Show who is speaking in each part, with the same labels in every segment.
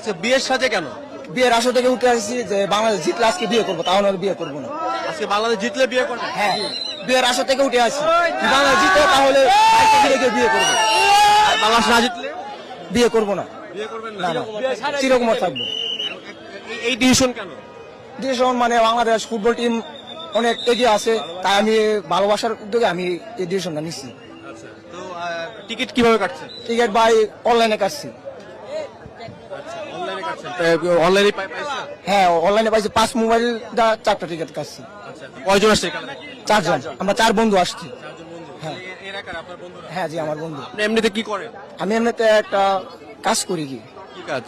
Speaker 1: আচ্ছা বিয়ের সাথে কেন?
Speaker 2: বিয়ের আসর থেকে উঠে আসছি যে বাংলাদেশ জিতলে আজকে বিয়ে করব তাহলে আর বিয়ে করব না।
Speaker 1: আজকে বাংলাদেশ জিতলে বিয়ে করবে?
Speaker 2: হ্যাঁ বিয়ের আসর থেকে উঠে আসছি। বাংলাদেশ জিতে তাহলে বিয়ে করব।
Speaker 1: আর বাংলাদেশ না জিতলে?
Speaker 2: বিয়ে করব না।
Speaker 1: বিয়ে করবেন
Speaker 2: না। না চিরকুমার থাকব।
Speaker 1: এই- ডিসিশন কেন?
Speaker 2: ডিসিশন মানে বাংলাদেশ ফুটবল টিম অনেক এগিয়ে আছে তাই আমি ভালোবাসার উদ্যোগে আমি এই ডিসিশনটা নিচ্ছি।
Speaker 1: আচ্ছা টিকিট কীভাবে কাটছেন?
Speaker 2: টিকিট বাই অনলাইনে কাটছি।
Speaker 1: অনলাইনে
Speaker 2: হ্যাঁ অনলাইনে পাইছি। পাঁচ মোবাইল চারটা টিকিট কাটছি।
Speaker 1: আচ্ছা কয়জন আসছে
Speaker 2: চারজন। আমরা চার বন্ধু আসছি। হ্যাঁ। হ্যাঁ জি আমার বন্ধু।
Speaker 1: এমনিতে কি করেন?
Speaker 2: আমি এমনিতে একটা কাজ করি কি?
Speaker 1: কাজ?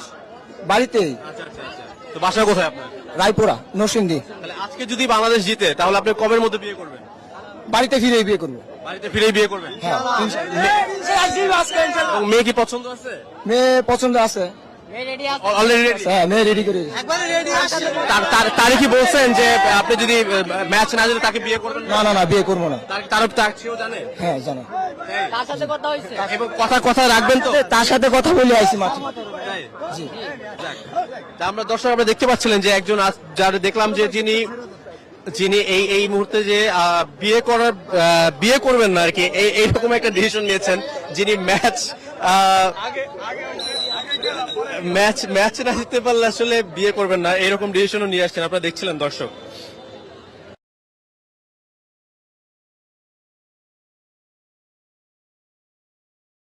Speaker 2: বাড়িতেই।
Speaker 1: আচ্ছা আচ্ছা আচ্ছা। তো বাসা কোথায় আপনার?
Speaker 2: রায়পুরা নরসিংদী।
Speaker 1: আজকে যদি বাংলাদেশ জিতে তাহলে আপনি কবের মধ্যে বিয়ে করবেন?
Speaker 2: বাড়িতে ফিরে বিয়ে করব।
Speaker 1: বাড়িতে ফিরেই বিয়ে করবেন?
Speaker 2: হ্যাঁ।
Speaker 1: মেয়ে কি পছন্দ আছে?
Speaker 2: মেয়ে পছন্দ আছে। হ্যাঁ মেয়ে রেডি করে।
Speaker 1: তার কি বলছেন যে আপনি যদি ম্যাচ না জিতে তাকে বিয়ে করবেন?
Speaker 2: না না না বিয়ে করব না।
Speaker 1: তার- সেও জানে?
Speaker 2: হ্যাঁ জানো।
Speaker 1: এবং কথা কথা রাখবেন তো?
Speaker 2: তার সাথে কথা বলে আইছি মাত্র। জি।
Speaker 1: আমরা দর্শক আমরা দেখতে পাচ্ছিলেন যে একজন যার দেখলাম যে যিনি যিনি এই এই মুহূর্তে যে বিয়ে করার বিয়ে করবেন না আর কি। এই- এইরকম একটা ডিসিশন নিয়েছেন যিনি ম্যাচ ম্যাচ ম্যাচ না জিততে পারলে আসলে বিয়ে করবেন না। এরকম ডিসিশনও নিয়ে আসছেন। আপনারা দেখছিলেন দর্শক।